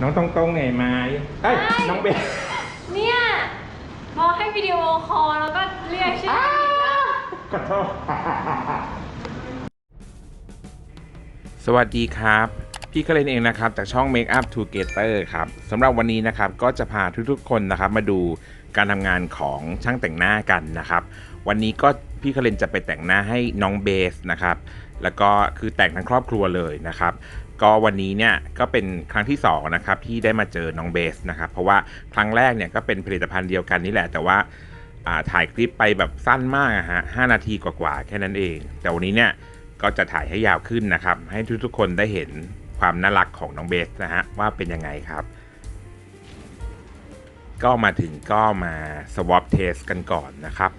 น้องตรงตรงๆเหนื่อยไหมเอ้ยใช่น้องเบสเนี่ยพอให้วิดีโอคอลแล้วก็เรียกชื่ออีกแล้ว ขอโทษสวัสดีครับ พี่คาเลนเองนะครับจากช่อง Make Up Together ครับสำหรับวันนี้นะครับก็จะพาทุกๆคนนะครับมาดูการทำงานของช่างแต่งหน้ากันนะครับ วันนี้ก็พี่คาเลนจะไปแต่งหน้าให้น้องเบสนะครับ แล้วก็คือแต่งทั้งครอบครัวเลยนะครับ ก็วันนี้เนี่ยก็เป็นครั้งที่สองนะครับที่ได้มาเจอน้องเบสนะครับเพราะว่าครั้งแรกเนี่ยก็เป็นผลิตภัณฑ์เดียวกันนี่แหละ แต่ว่าาถ่ายคลิปไปแบบสั้นมากฮะห้านาทีกว่าๆแค่นั้นเอง แต่วันนี้เนี่ยก็จะถ่ายให้ยาวขึ้นนะครับ ให้ทุกๆคนได้เห็นความน่ารักของน้องเบสนะฮะว่าเป็นยังไงครับ ก็มาถึงก็มา swap test กันก่อนนะครับ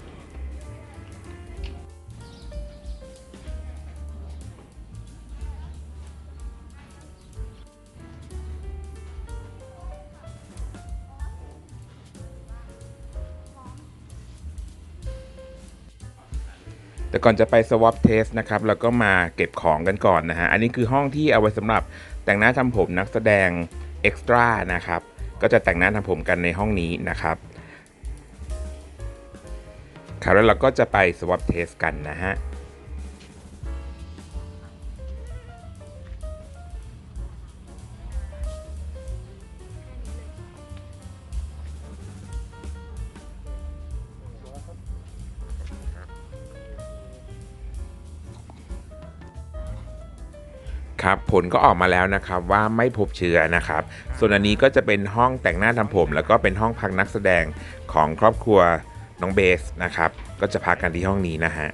แต่ก่อนจะไป swap test นะครับเราก็มาเก็บของกันก่อนนะฮะ อันนี้คือห้องที่เอาไว้สำหรับแต่งหน้าทำผมนักแสดงเอ็กซ์ตร้านะครับ ก็จะแต่งหน้าทำผมกันในห้องนี้นะครับ ครับแล้วเราก็จะไป swap test กันนะฮะ ครับผลก็ออกมาแล้วนะครับว่าไม่พบเชื้อนะครับ ส่วนอันนี้ก็จะเป็นห้องแต่งหน้าทำผม แล้วก็เป็นห้องพักนักแสดงของครอบครัวน้องเบสนะครับก็จะพักกันที่ห้องนี้นะฮะ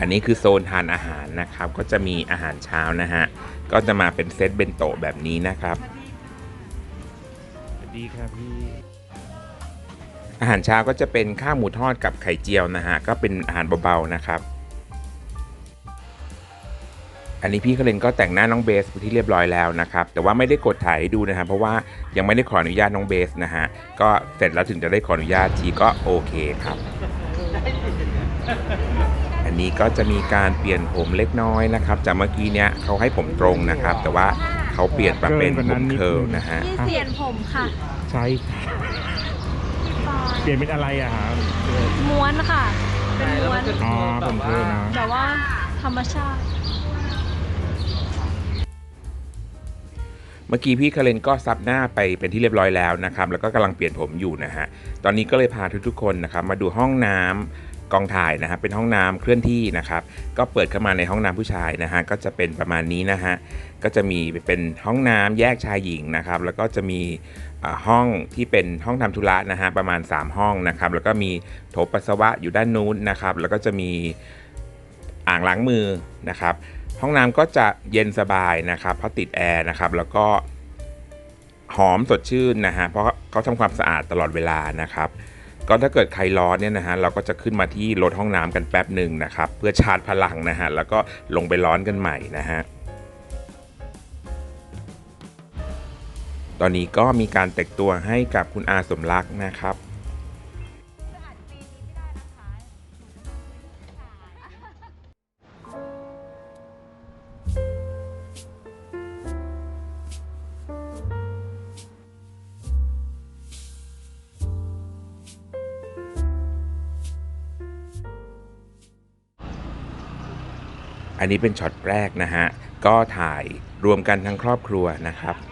อันนี้คือโซนทานอาหารนะครับ ก็จะมีอาหารเช้านะฮะ ก็จะมาเป็นเซตเบนโตะแบบนี้นะครับ สวัสดีครับพี่ อาหารเช้าก็จะเป็นข้าวหมูทอดกับไข่เจียวนะฮะก็เป็นอาหารเบาๆนะครับ อันนี้พี่เขาเลนก็แต่งหน้าน้องเบสไปที่เรียบร้อยแล้วนะครับ แต่ว่าไม่ได้กดถ่ายให้ดูนะครับเพราะว่ายังไม่ได้ขออนุญาตน้องเบสนะฮะก็เสร็จแล้วถึงจะได้ขออนุญาตทีก็โอเคครับ อันนี้ก็จะมีการเปลี่ยนผมเล็กน้อยนะครับ จากเมื่อกี้เนี้ยเขาให้ผมตรงนะครับ แต่ว่าเขาเปลี่ยนมาเป็นผมเคิร์ลนะฮะที่เสียนผมค่ะ ใช่ เปลี่ยนเป็นอะไรอะครับ ม้วนค่ะ เป็นม้วนอ๋อผมเพิ่มนะ แต่ว่าธรรมชาติ เมื่อกี้พี่คาเลนก็ซับหน้าไปเป็นที่เรียบร้อยแล้วนะครับ แล้วก็กำลังเปลี่ยนผมอยู่นะฮะ ตอนนี้ก็เลยพาทุกๆคนนะครับมาดูห้องน้ำกองถ่ายนะครับเป็นห้องน้ำเคลื่อนที่นะครับ ก็เปิดเข้ามาในห้องน้ำผู้ชายนะฮะก็จะเป็นประมาณนี้นะฮะก็จะมีเป็นห้องน้ำแยกชายหญิงนะครับ แล้วก็จะมีอ่า ห้องที่เป็นห้องทำธุระนะฮะประมาณ 3 ห้องนะครับแล้วก็มีโถปัสสาวะอยู่ด้านนู้นนะครับ แล้วก็จะมีอ่างล้างมือนะครับ ห้องน้ำก็จะเย็นสบายนะครับเพราะติดแอร์นะครับแล้วก็หอมสดชื่นนะฮะเพราะเขาทำความสะอาดตลอดเวลานะครับ ก็ถ้าเกิดใครร้อนเนี่ยนะฮะเราก็จะขึ้นมาที่รถห้องน้ำกันแป๊บหนึ่งนะครับ เพื่อชาร์จพลังนะฮะแล้วก็ลงไปร้อนกันใหม่นะฮะ ตอนนี้ก็มีการแต่งตัวให้กับคุณอาสมรักนะครับ อันนี้เป็นช็อตแรกนะฮะ ก็ถ่ายรวมกันทั้งครอบครัวนะครับ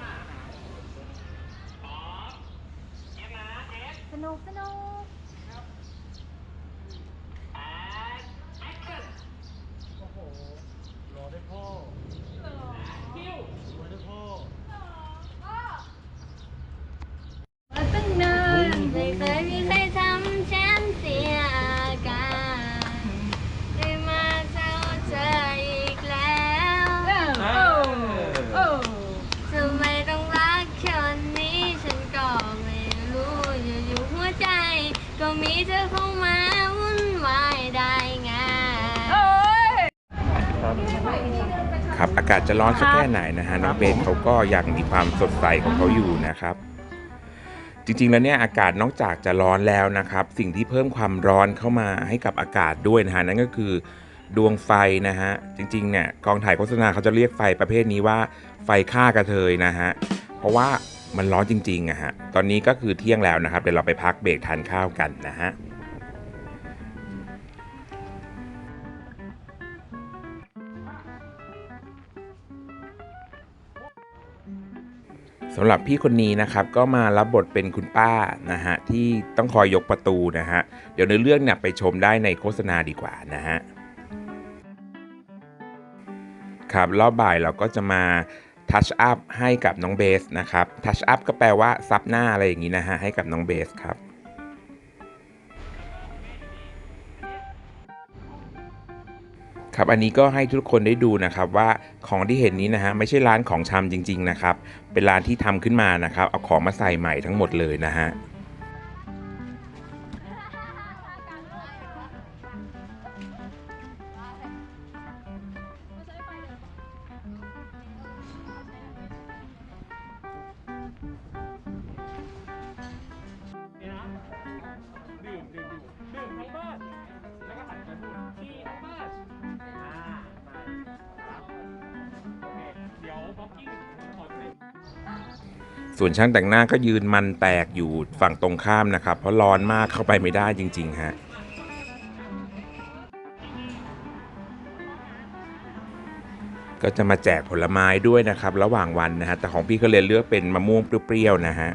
จะร้อนสักแค่ไหนนะฮะน้องเบสเขาก็ยังมีความสดใสของเขาอยู่นะครับ จริงๆแล้วเนี่ยอากาศนอกจากจะร้อนแล้วนะครับ สิ่งที่เพิ่มความร้อนเข้ามาให้กับอากาศด้วยนะฮะนั่นก็คือดวงไฟนะฮะจริงๆเนี่ยกองถ่ายโฆษณาเขาจะเรียกไฟประเภทนี้ว่าไฟฆ่ากระเทยนะฮะเพราะว่ามันร้อนจริงๆอะฮะตอนนี้ก็คือเที่ยงแล้วนะครับเดี๋ยวเราไปพักเบรกทานข้าวกันนะฮะ สำหรับพี่คนนี้นะครับก็มารับบทเป็นคุณป้านะฮะที่ต้องคอยยกประตูนะฮะเดี๋ยวในเรื่องเนี่ยไปชมได้ในโฆษณาดีกว่านะฮะครับรอบบ่ายเราก็จะมาทัชอัพให้กับน้องเบสนะครับทัชอัพก็แปลว่าซับหน้าอะไรอย่างนี้นะฮะให้กับน้องเบสครับ ครับอันนี้ก็ให้ทุกคนได้ดูนะครับว่าของที่เห็นนี้นะฮะไม่ใช่ร้านของชำจริง ๆนะครับ เป็นร้านที่ทำขึ้นมานะครับเอาของมาใส่ใหม่ทั้งหมดเลยนะฮะ ส่วนช่างแต่งหน้าก็ยืนมันแตกอยู่ฝั่งตรงข้ามนะครับ เพราะร้อนมากเข้าไปไม่ได้จริง ๆ ฮะก็จะมาแจกผลไม้ด้วยนะครับ ระหว่างวันนะฮะแต่ของพี่ก็เลยเลือกเป็นมะม่วงเปรี้ยวๆนะฮะ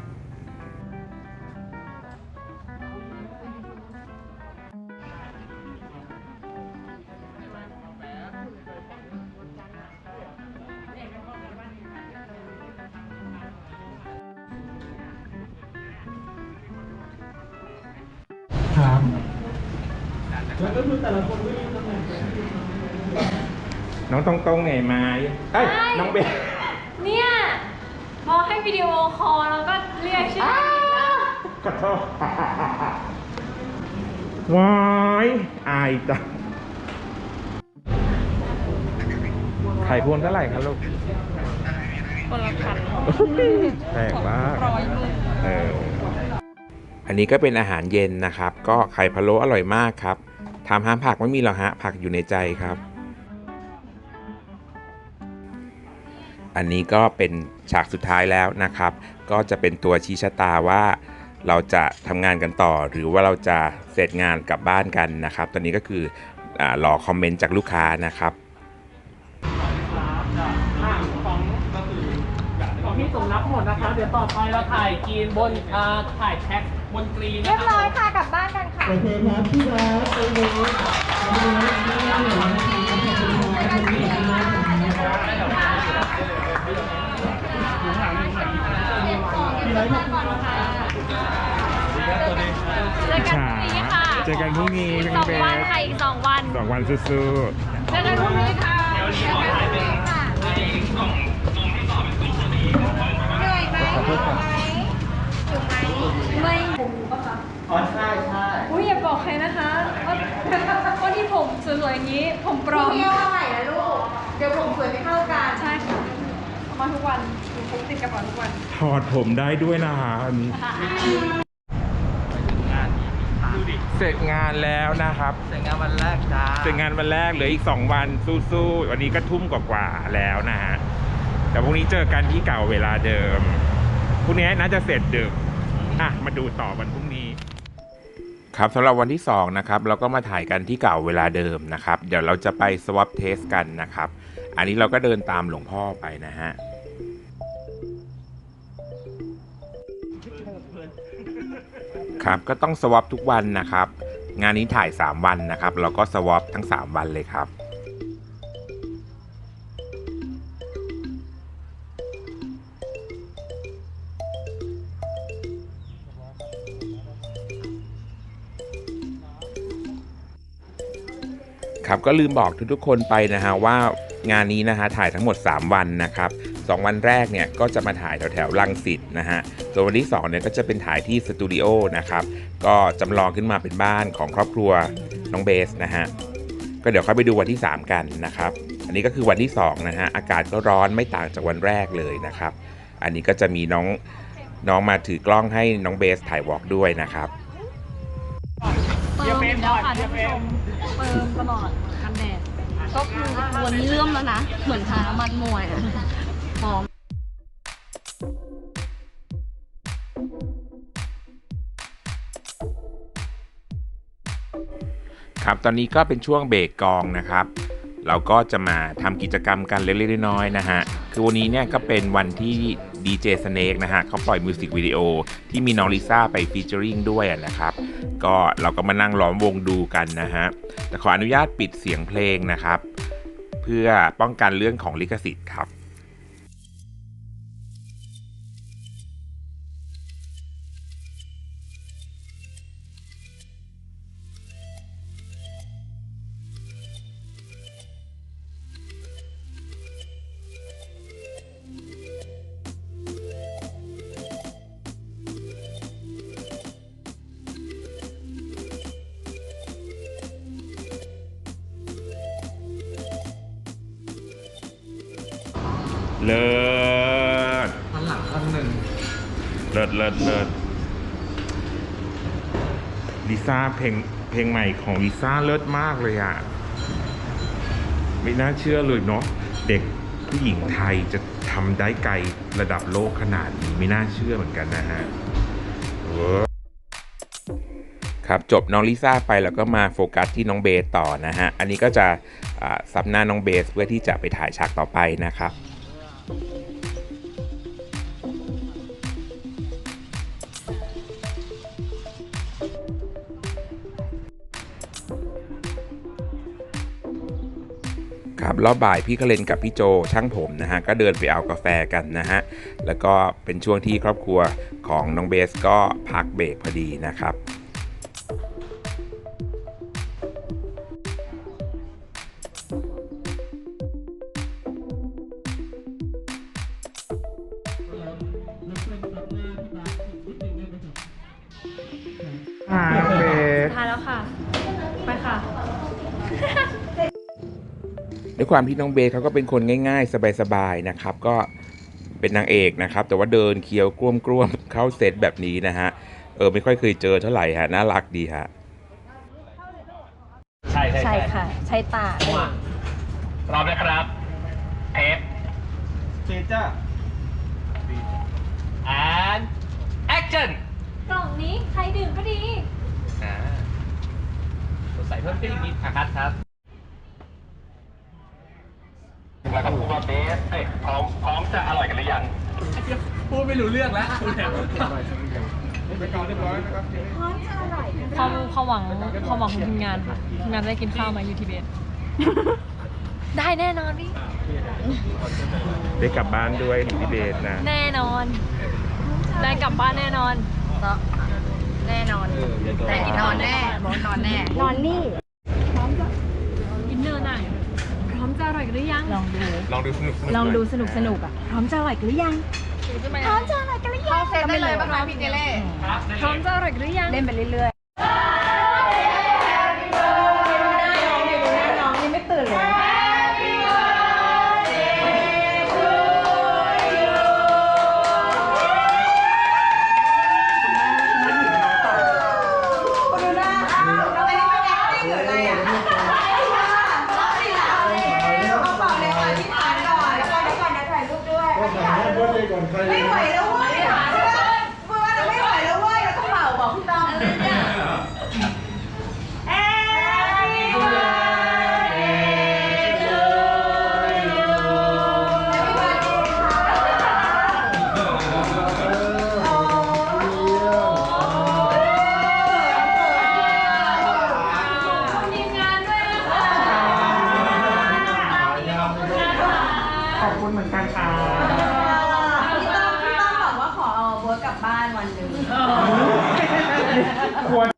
ว้ายอายจังไข่พวงเท่าไหร่ครับลูกคนละพันแพงมากเอออันนี้ก็เป็นอาหารเย็นนะครับ ก็ไข่พะโล้อร่อยมากครับทำห้ามผักไม่มีหรอกฮะผักอยู่ในใจครับ อันนี้ก็เป็นฉากสุดท้ายแล้วนะครับ ก็จะเป็นตัวชี้ชะตาว่า เราจะทำงานกันต่อ หรือว่าเราจะเสร็จงานกลับบ้านกันนะครับ ตอนนี้ก็คืออารอคอมเมนต์จากลูกค้านะครับของพี่สมรับหมดนะคะ เดี๋ยวต่อไปเราถ่ายกรีนบนอ่าถ่ายแท็กบนกรีนเรียบร้อยค่ะกลับบ้านกันค่ะโอเคครับพี่ครับไปเลยพี่ไลฟ์ขอบคุณครับ เจอกันพรุ่งนี้ค่ะเจอกันพรุ่งนี้อีกพี่สองเบวันสค่ะอีกสองวัน สองวันสู้เจอกันพรุ่งนี้ค่ะเจอกันพรุ่งนี้ค่ะเหนื่อยไหมไม่อ๋อใช่ใช่ อุ้ยอย่าบอกใครนะคะว่าว่าที่ผมสวยๆอย่างนี้ ผมปลอมเที่ยวมาใหม่นะลูก เดี๋ยวผมสวยไม่เข้ากัน ใช่ค่ะเอามาทุก วันหนูพกติดกระเป๋าทุกวันๆถอดผมได้ด้วยนะฮะอันนี้เสร็จงานแล้วนะครับ เสร็จงานวันแรกจ้าเสร็จงานวันแรกเหลืออีก 2 วันสู้ๆวันนี้ก็ทุ่มกว่าๆแล้วนะฮะแต่พรุ่งนี้เจอกันที่เก่าเวลาเดิมพรุ่งนี้น่าจะเสร็จดึกอะมาดูต่อวันพรุ่งนี้ ครับสำหรับวันที่ 2 นะครับ เราก็มาถ่ายกันที่เก่าเวลาเดิมนะครับ เดี๋ยวเราจะไป swap test กันนะครับ อันนี้เราก็เดินตามหลวงพ่อไปนะฮะ ครับก็ต้อง swap ทุกวันนะครับ งานนี้ถ่าย 3 วันนะครับ เราก็ swap ทั้ง 3 วันเลยครับครับก็ลืมบอกทุกๆคนไปนะฮะว่างานนี้นะฮะถ่ายทั้งหมด 3 วันนะครับสองวันแรกเนี่ยก็จะมาถ่ายแถวๆลังสิตนะฮะ ส่วนวันที่2เนี่ยก็จะเป็นถ่ายที่สตูดิโอนะครับ ก็จำลองขึ้นมาเป็นบ้านของครอบครัวน้องเบสนะฮะ ก็เดี๋ยวค่อยไปดูวันที่ 3 กันนะครับ อันนี้ก็คือวันที่2นะฮะ อากาศก็ร้อนไม่ต่างจากวันแรกเลยนะครับ อันนี้ก็จะมีน้องน้องมาถือกล้องให้น้องเบสถ่ายวอล์กด้วยนะครับเติมแล้วค่ะท่านผู้ชมเติมตลอดกันแดดก็คือวันนี้เริ่มแล้วนะ เหมือนทาน้ำมันมวยอะหอม ครับ ตอนนี้ก็เป็นช่วงเบรกกองนะครับ เราก็จะมาทำกิจกรรมกันเล็กๆน้อยๆนะฮะ คือวันนี้เนี่ยก็เป็นวันที่ดีเจสเนกนะฮะเขาปล่อยมิวสิกวิดีโอที่มีน้องลิซ่าไปฟีเจอริงด้วยนะครับ ก็เราก็มานั่งล้อมวงดูกันนะฮะ แต่ขออนุญาตปิดเสียงเพลงนะครับ เพื่อป้องกันเรื่องของลิขสิทธิ์ครับ เลิศเลิศเลิศลิซ่าเพลงเพลงใหม่ของลิซ่าเลิศมากเลยอะ ไม่น่าเชื่อเลยเนาะเด็กผู้หญิงไทยจะทำได้ไกลระดับโลกขนาดนี้ไม่น่าเชื่อเหมือนกันนะฮะครับจบน้องลิซ่าไปแล้วก็มาโฟกัสที่น้องเบสต่อนะฮะ อันนี้ก็จะซับหน้าน้องเบสเพื่อที่จะไปถ่ายฉากต่อไปนะครับ ครับรอบบ่ายพี่กเลนกับพี่โจช่างผมนะฮะก็เดินไปเอากาแฟกันนะฮะแล้วก็เป็นช่วงที่ครอบครัวของน้องเบสก็พักเบรกพอดีนะครับ ความที่น้องเบสเขาก็เป็นคนง่าย ๆ สบายๆนะครับ ก็เป็นนางเอกนะครับ แต่ว่าเดินเคี้ยวกล้วมกลวมๆเข้าเซตแบบนี้นะฮะเออไม่ค่อยเคยเจอเท่าไหร่ฮะน่ารักดีฮะใช่ใช่ใช่ค่ะ ใช่ตาเลยพร้อมนะครับเทปเจจ้า and action กล่องนี้ใครดื่มก็ดีอ่าใส่เพิ่มขึ้นอีกนิดอะครับครับ แล้วก็พูดว่าเบสเอ้ยพร้อมพร้อมจะอร่อยกันหรือยังพูดไม่รู้เรื่องแล้วคุณเนี่ยความความหวังความหวังของทีมงานค่ะทีมงานได้กินข้าวมาอยู่ที่เบสได้แน่นอนพี่ได้กลับบ้านด้วยหรือพี่เบสนะ แน่นอน ได้กลับบ้านแน่นอน แน่นอนแต่นอนแน่บอกนอนแน่ นอนนี่อินเนอร์น่ะพ ร้อมจะอร่อยกันหรือยัง ลองดู ลองดูสนุกลองดูสนุกสนุกอะ พร้อมจะอร่อยกันหรือยัง พร้อมจะอร่อยกันหรือยังเข้าเซตได้เลยบ้างไหมพี่เจเล่ พร้อมจะอร่อยกันหรือยัง เล่นไปเรื่อยๆ เลย ควร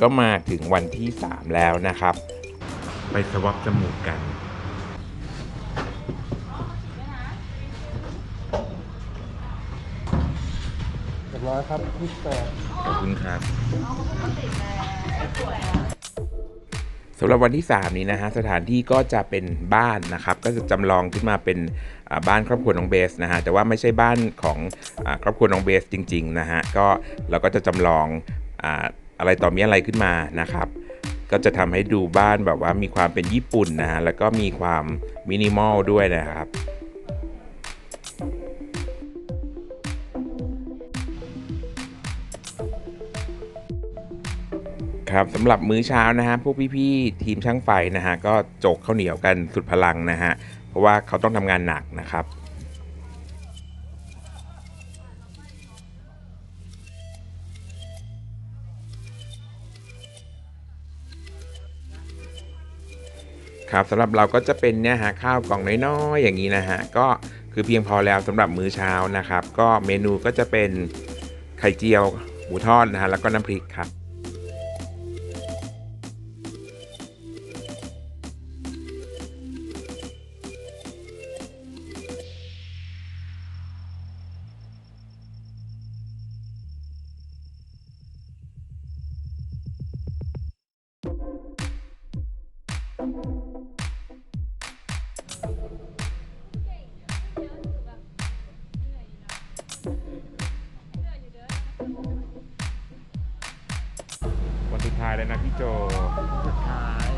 ก็มาถึงวันที่ 3 แล้วนะครับ ไปสวอปจมูกกัน เรียบร้อยครับยี่สิบแปดขอบคุณครับสำหรับวันที่ 3 นี้นะฮะสถานที่ก็จะเป็นบ้านนะครับ ก็จะจำลองขึ้นมาเป็นอ่าบ้านครอบครัวน้องเบสนะฮะแต่ว่าไม่ใช่บ้านของอาครอบครัวน้องเบสจริง ๆ นะฮะก็เราก็จะจำลอง อะไรต่อมีอะไรขึ้นมานะครับ ก็จะทำให้ดูบ้านแบบว่ามีความเป็นญี่ปุ่นนะฮะแล้วก็มีความมินิมอลด้วยนะครับครับสำหรับมื้อเช้านะฮะพวกพี่ๆทีมช่างไฟนะฮะก็โจกข้าวเหนียวกันสุดพลังนะฮะเพราะว่าเขาต้องทำงานหนักนะครับ ครับสำหรับเราก็จะเป็นเนี่ยฮะข้าวกล่องน้อยๆอย่างนี้นะฮะก็คือเพียงพอแล้วสำหรับมื้อเช้านะครับ ก็เมนูก็จะเป็นไข่เจียวหมูทอดนะฮะแล้วก็น้ำพริกครับ สุดท้ายแล้วนะพี่โจ สุดท้าย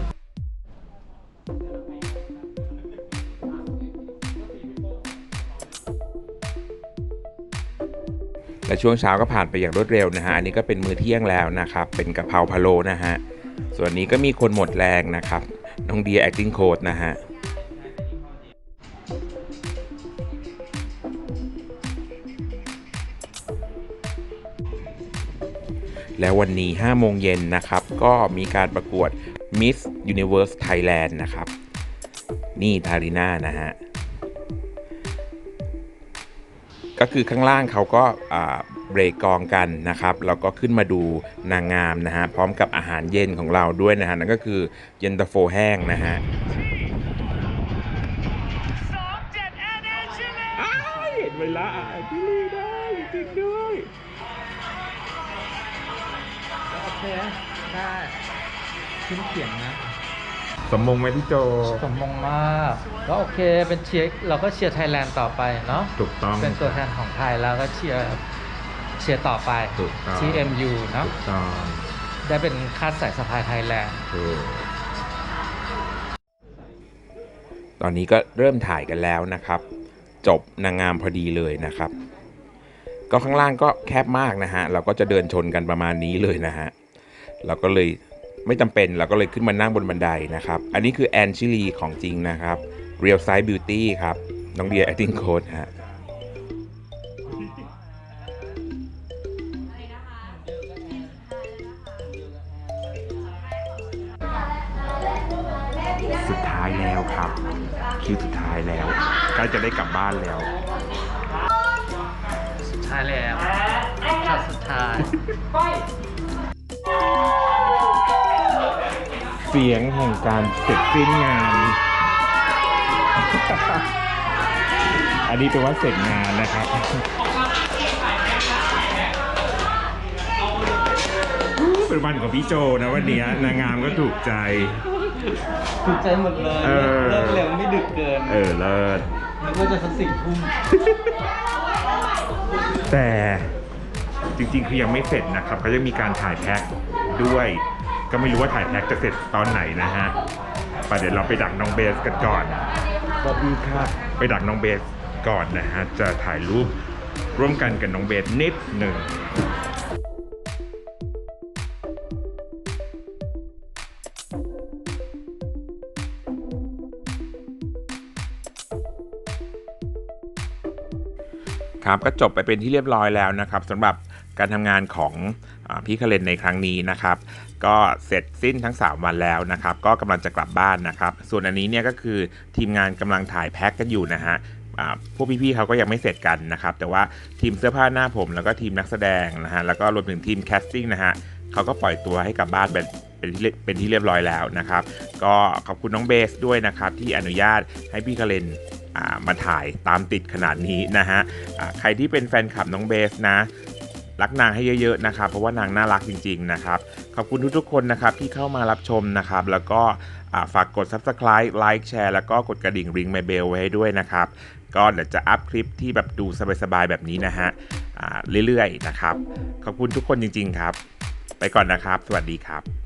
และช่วงเช้าก็ผ่านไปอย่างรวดเร็วนะฮะ อันนี้ก็เป็นมื้อเที่ยงแล้วนะครับ เป็นกะเพราพะโลนะฮะ ส่วนนี้ก็มีคนหมดแรงนะครับ น้องเดีย acting coach นะฮะ แล้ววันนี้ 5 โมงเย็นนะครับ ก็มีการประกวด Miss Universe Thailand นะครับ นี่ทาริน่านะฮะ ก็คือข้างล่างเขาก็อ่าเบรกกองกันนะครับแล้วก็ขึ้นมาดูนางงามนะฮะ พร้อมกับอาหารเย็นของเราด้วยนะฮะ นั่นก็คือเย็นตาโฟแห้งนะฮะเห็นเวลาพี่ โอเคได้ขึ้นเขียงนะ สมมงไหมพี่โจ สมมงมาก ก็โอเคเป็นเชียร์เราก็เชียร์ไทยแลนด์ต่อไปเนาะถูกต้องเป็นตัวแทนของไทยแล้วก็เชียร์เชียร์ต่อไป ถูกต้องที่ MU เนาะถูกต้อง ได้เป็นคาดสายสะพายไทยแลนด์ถูกตอนนี้ก็เริ่มถ่ายกันแล้วนะครับ จบนางงามพอดีเลยนะครับ ก็ข้างล่างก็แคบมากนะฮะ เราก็จะเดินชนกันประมาณนี้เลยนะฮะ เราก็เลยไม่จำเป็นเราก็เลยขึ้นมานั่งบนบันไดนะครับ อันนี้คือแอนชิลีของจริงนะครับ Real Size Beauty ครับ น้องเดีย acting coach ฮะสุดท้ายแล้วครับ คิวสุดท้ายแล้วใกล้จะได้กลับบ้านแล้ว สุดท้ายแล้วช็อตสุดท้าย เสียงแห่งการเสร็จสิ้นงาน อันนี้แปลว่าเสร็จงานนะครับ เป็นวันของพี่โจนะวันเนี้ยนางงามก็ถูกใจ ถูกใจหมดเลยเออ เลิกเร็วไม่ดึกเกินเออเลิศนึกว่าจะสักสี่ทุ่มแต่ จริงๆ คือยังไม่เสร็จนะครับเขายังมีการถ่ายแพ็คด้วย ก็ไม่รู้ว่าถ่ายแพ็คจะเสร็จตอนไหนนะฮะไปเดี๋ยวเราไปดักน้องเบสกันก่อนสวัสดีค่ะไปดักน้องเบสก่อนนะฮะจะถ่ายรูปร่วมกันกับน้องเบสนิดหนึ่งครับก็จบไปเป็นที่เรียบร้อยแล้วนะครับสำหรับ การทำงานของพี่คาเลนในครั้งนี้นะครับ ก็เสร็จสิ้นทั้ง 3 วันแล้วนะครับ ก็กำลังจะกลับบ้านนะครับ ส่วนอันนี้เนี่ยก็คือทีมงานกำลังถ่ายแพ็คกันอยู่นะฮะพวกพี่ๆเขาก็ยังไม่เสร็จกันนะครับ แต่ว่าทีมเสื้อผ้าหน้าผม แล้วก็ทีมนักแสดงนะฮะแล้วก็รวมถึงทีมแคสติ้งนะฮะเขาก็ปล่อยตัวให้กลับบ้านเป็นเป็นที่เรียเป็นที่เรียบร้อยแล้วนะครับ ก็ขอบคุณน้องเบสด้วยนะครับ ที่อนุญาตให้พี่คาเลนมาถ่ายตามติดขนาดนี้นะฮะใครที่เป็นแฟนคลับน้องเบสนะ รักนางให้เยอะๆนะครับ เพราะว่านางน่ารักจริง ๆ นะครับ ขอบคุณทุกๆคนนะครับที่เข้ามารับชมนะครับ แล้วก็ฝากกด subscribe ไลค์แชร์แล้วก็กดกระดิ่งริงไมเบลไว้ให้ด้วยนะครับ ก็เดี๋ยวจะอัพคลิปที่แบบดูสบายๆแบบนี้นะฮะเรื่อยๆนะครับ ขอบคุณทุกคนจริง ๆ ครับ ไปก่อนนะครับ สวัสดีครับ